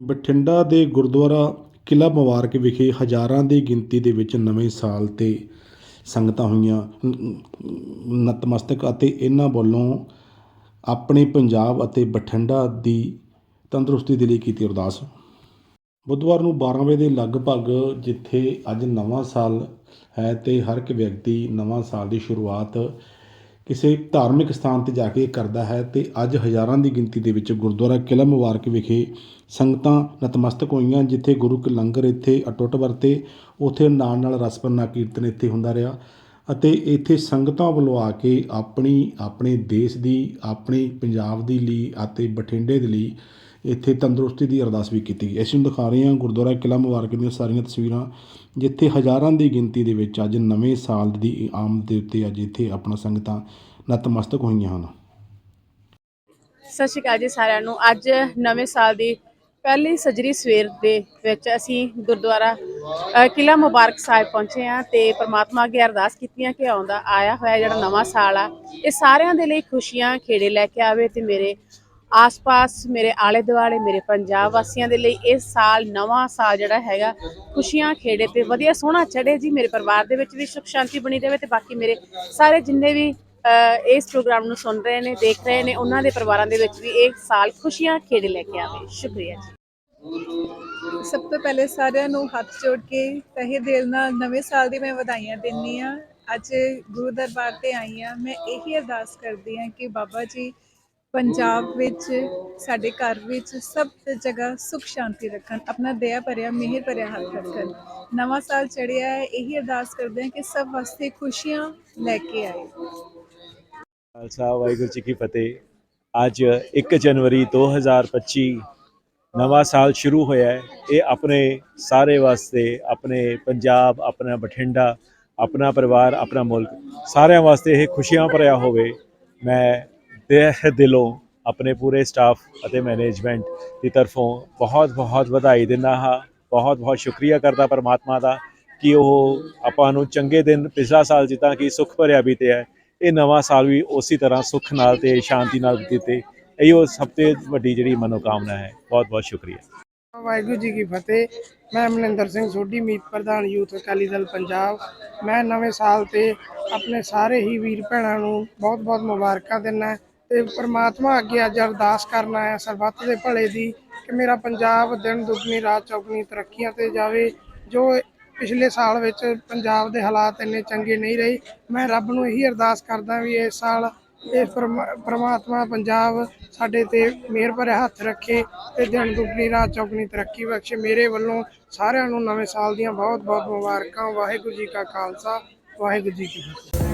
ਬਠਿੰਡਾ ਦੇ ਗੁਰਦੁਆਰਾ ਕਿਲ੍ਹਾ ਮੁਬਾਰਕ ਵਿਖੇ ਹਜ਼ਾਰਾਂ ਦੀ ਗਿਣਤੀ ਦੇ ਵਿੱਚ ਨਵੇਂ ਸਾਲ 'ਤੇ ਸੰਗਤਾਂ ਹੋਈਆਂ। ਨਤਮਸਤਕ ਅਤੇ ਇਹਨਾਂ ਵੱਲੋਂ ਆਪਣੇ ਪੰਜਾਬ ਅਤੇ ਬਠਿੰਡਾ ਦੀ ਤੰਦਰੁਸਤੀ ਦੇ ਲਈ ਕੀਤੀ ਅਰਦਾਸ। ਬੁੱਧਵਾਰ ਨੂੰ 12 ਵਜੇ ਦੇ ਲਗਭਗ ਜਿੱਥੇ ਅੱਜ ਨਵਾਂ ਸਾਲ ਹੈ ਤੇ ਹਰ ਇੱਕ ਵਿਅਕਤੀ ਨਵਾਂ ਸਾਲ ਦੀ ਸ਼ੁਰੂਆਤ ਕਿਸੇ ਧਾਰਮਿਕ ਸਥਾਨ ਤੇ ਜਾ ਕੇ ਕਰਦਾ ਹੈ ਤੇ ਅੱਜ ਹਜ਼ਾਰਾਂ ਦੀ ਗਿਣਤੀ ਦੇ ਵਿੱਚ ਗੁਰਦੁਆਰਾ ਕਿਲ੍ਹਾ ਮੁਬਾਰਕ ਵਿਖੇ ਸੰਗਤਾਂ ਨਤਮਸਤਕ ਹੋਈਆਂ, ਜਿੱਥੇ ਗੁਰੂ ਕੇ ਲੰਗਰ ਇੱਥੇ ਅਟੁੱਟ ਵਰਤੇ, ਉੱਥੇ ਨਾਲ ਨਾਲ ਰਸਪਰਨਾ ਕੀਰਤਨ ਇੱਥੇ ਹੁੰਦਾ ਰਿਹਾ ਅਤੇ ਇੱਥੇ ਸੰਗਤਾਂ ਵੱਲੋਂ ਆ ਕੇ ਆਪਣੀ, ਆਪਣੇ ਦੇਸ਼ ਦੀ, ਆਪਣੇ ਪੰਜਾਬ ਦੀ ਲਈ ਅਤੇ ਬਠਿੰਡੇ ਦੇ ਲਈ ਇੱਥੇ ਤੰਦਰੁਸਤੀ ਦੀ ਅਰਦਾਸ ਵੀ ਕੀਤੀ ਗਈ। ਅਸੀਂ ਦਿਖਾ ਰਹੇ ਹਾਂ ਗੁਰਦੁਆਰਾ ਕਿਲ੍ਹਾ ਮੁਬਾਰਕ ਦੀਆਂ ਸਾਰੀਆਂ ਤਸਵੀਰਾਂ ਜਿੱਥੇ ਹਜ਼ਾਰਾਂ ਦੀ ਗਿਣਤੀ ਦੇ ਵਿੱਚ ਅੱਜ ਨਵੇਂ ਸਾਲ ਦੀ ਆਮਦ ਦੇ ਉੱਤੇ ਅੱਜ ਇੱਥੇ ਆਪਣਾ ਸੰਗਤਾਂ ਨਤਮਸਤਕ ਹੋਈਆਂ ਹਨ। ਸਤਿ ਸ਼੍ਰੀ ਅਕਾਲ ਜੀ ਸਾਰਿਆਂ ਨੂੰ। ਅੱਜ ਨਵੇਂ ਸਾਲ ਦੀ ਪਹਿਲੀ ਸਜਰੀ ਸਵੇਰ ਦੇ ਵਿੱਚ ਅਸੀਂ ਗੁਰਦੁਆਰਾ ਅ, ਕਿਲ੍ਹਾ ਮੁਬਾਰਕ ਸਾਹਿਬ ਪਹੁੰਚੇ ਆ ਤੇ ਪ੍ਰਮਾਤਮਾ ਅੱਗੇ ਅਰਦਾਸ ਕੀਤੀਆਂ ਕਿ ਆਉਂਦਾ ਆਇਆ ਹੋਇਆ ਜਿਹੜਾ ਨਵਾਂ ਸਾਲ ਆ ਇਹ ਸਾਰਿਆਂ ਦੇ ਲਈ ਖੁਸ਼ੀਆਂ ਖੇੜੇ ਲੈ ਕੇ ਆਵੇ ਤੇ ਮੇਰੇ ਆਸ-ਪਾਸ, ਮੇਰੇ ਆਲੇ ਦੁਆਲੇ ਮੇਰੇ ਪੰਜਾਬ ਵਾਸੀਆਂ ਦੇ ਲਈ ਇਹ ਸਾਲ, ਨਵਾਂ ਸਾਲ ਜਿਹੜਾ ਹੈਗਾ, ਖੁਸ਼ੀਆਂ ਖੇੜੇ ਤੇ ਵਧੀਆ ਸੋਹਣਾ ਚੜੇ ਜੀ, ਮੇਰੇ ਪਰਿਵਾਰ ਦੇ ਵਿੱਚ ਵੀ ਸੁਖ ਸ਼ਾਂਤੀ ਬਣੀ ਰਹੇ ਤੇ ਬਾਕੀ ਮੇਰੇ ਸਾਰੇ ਜਿੰਨੇ ਵੀ ਇਸ ਪ੍ਰੋਗਰਾਮ ਨੂੰ ਸੁਣ ਰਹੇ ਨੇ, ਦੇਖ ਰਹੇ ਨੇ, ਉਹਨਾਂ ਦੇ ਪਰਿਵਾਰਾਂ ਦੇ ਵਿੱਚ ਵੀ ਇਹ ਸਾਲ ਖੁਸ਼ੀਆਂ ਖੇੜੇ ਲੈ ਕੇ ਆਵੇ। ਸ਼ੁਕਰੀਆ ਜੀ। ਸਭ ਤੋਂ ਪਹਿਲੇ ਸਾਰਿਆਂ ਨੂੰ ਹੱਥ ਜੋੜ ਕੇ ਤਹਿ ਦਿਲ ਨਾਲ ਨਵੇਂ ਸਾਲ ਦੀ ਮੈਂ ਵਧਾਈਆਂ ਦਿੰਨੀ ਆ ਅੱਜ ਗੁਰੂ ਦਰਬਾਰ ਤੇ ਆਈ ਆ ਮੈਂ ਇਹੀ ਅਰਦਾਸ ਕਰਦੀ ਆ ਕਿ ਬਾਬਾ ਜੀ ਪੰਜਾਬ ਵਿੱਚ, ਸਾਡੇ ਘਰ ਵਿੱਚ ਸਭ ਜਗ੍ਹਾ ਸੁਖ ਸ਼ਾਂਤੀ ਰੱਖਣ, ਆਪਣਾ ਦਇਆ ਭਰਿਆ, ਮਿਹਰ ਭਰਿਆ ਹੱਥ ਰੱਖਣ। ਨਵਾਂ ਸਾਲ ਚੜਿਆ ਹੈ, ਇਹੀ ਅਰਦਾਸ ਕਰਦੇ ਆ ਕਿ ਸਭ ਵਾਸਤੇ ਖੁਸ਼ੀਆਂ ਲੈ ਕੇ ਆਏ। ਖਾਲਸਾ, ਵਾਹਿਗੁਰੂ ਜੀ ਕੀ ਫਤਿਹ। ਅੱਜ 1 ਜਨਵਰੀ 2025 ਨਵਾਂ ਸਾਲ ਸ਼ੁਰੂ ਹੋਇਆ ਹੈ। ਇਹ ਆਪਣੇ ਸਾਰੇ ਵਾਸਤੇ, ਆਪਣੇ ਪੰਜਾਬ, ਆਪਣਾ ਬਠਿੰਡਾ, ਆਪਣਾ ਪਰਿਵਾਰ, ਆਪਣਾ ਮੁਲਕ, ਸਾਰਿਆਂ ਵਾਸਤੇ ਇਹ ਖੁਸ਼ੀਆਂ ਭਰਿਆ ਹੋਵੇ। ਮੈਂ ਤਹਿ ਦਿਲੋਂ ਆਪਣੇ ਪੂਰੇ ਸਟਾਫ ਅਤੇ ਮੈਨੇਜਮੈਂਟ ਦੀ ਤਰਫੋਂ ਬਹੁਤ ਬਹੁਤ ਵਧਾਈ ਦਿੰਦਾ ਹਾਂ। ਬਹੁਤ ਬਹੁਤ ਸ਼ੁਕਰੀਆ ਕਰਦਾ ਪਰਮਾਤਮਾ ਦਾ ਕਿ ਉਹ ਆਪਾਂ ਨੂੰ ਚੰਗੇ ਦਿਨ ਪਿਛਲਾ ਸਾਲ ਜਿੱਦਾਂ ਕਿ ਸੁੱਖ ਭਰਿਆ ਬੀਤਿਆ ਹੈ, ਇਹ ਨਵਾਂ ਸਾਲ ਵੀ ਉਸੇ ਤਰ੍ਹਾਂ ਸੁੱਖ ਨਾਲ ਤੇ ਸ਼ਾਂਤੀ ਨਾਲ ਬੀਤੇ ਉਹ ਸਭ ਤੋਂ ਵੱਡੀ ਜਿਹੜੀ ਮਨੋਕਾਮਨਾ ਹੈ। ਬਹੁਤ ਬਹੁਤ ਸ਼ੁਕਰੀਆ। ਵਾਹਿਗੁਰੂ ਜੀ ਕੀ ਫਤਿਹ। ਮੈਂ ਮਨਿੰਦਰ ਸਿੰਘ ਸੋਢੀ, ਮੀਤ ਪ੍ਰਧਾਨ ਯੂਥ ਅਕਾਲੀ ਦਲ ਪੰਜਾਬ। ਮੈਂ ਨਵੇਂ ਸਾਲ ਤੇ ਆਪਣੇ ਸਾਰੇ ਹੀ ਵੀਰ ਭੈਣਾਂ ਨੂੰ ਬਹੁਤ-ਬਹੁਤ ਮੁਬਾਰਕਾਂ ਦਿੰਦਾ। ਤੇ ਪ੍ਰਮਾਤਮਾ ਅੱਗੇ ਅੱਜ ਅਰਦਾਸ ਕਰਨਾ ਹੈ ਸਰਬੱਤ ਦੇ ਭਲੇ ਦੀ ਕਿ ਮੇਰਾ ਪੰਜਾਬ ਦਿਨ ਦੁੱਗਣੀ, ਰਾਤ ਚੌਗਣੀ ਤਰੱਕੀਆਂ ਤੇ ਜਾਵੇ। ਜੋ ਪਿਛਲੇ ਸਾਲ ਵਿੱਚ ਪੰਜਾਬ ਦੇ ਹਾਲਾਤ ਇੰਨੇ ਚੰਗੇ ਨਹੀਂ ਰਹੇ, ਮੈਂ ਰੱਬ ਨੂੰ ਇਹੀ ਅਰਦਾਸ ਕਰਦਾ ਵੀ ਇਸ ਸਾਲ ਇਹ ਪਰਮਾ- ਪ੍ਰਮਾਤਮਾ ਪੰਜਾਬ ਸਾਡੇ ਤੇ ਮਿਹਰ ਭਰਿਆ ਹੱਥ ਰੱਖੇ ਤੇ ਦਿਨ ਦੁੱਗਣੀ, ਰਾਤ ਚੌਗਣੀ ਤਰੱਕੀ ਬਖਸ਼ੇ। ਮੇਰੇ ਵੱਲੋਂ ਸਾਰਿਆਂ ਨੂੰ ਨਵੇਂ ਸਾਲ ਦੀਆਂ ਬਹੁਤ ਬਹੁਤ ਮੁਬਾਰਕਾਂ। ਵਾਹਿਗੁਰੂ ਜੀ ਕਾ ਖਾਲਸਾ, ਵਾਹਿਗੁਰੂ ਜੀ ਕੀ ਫਤਿਹ।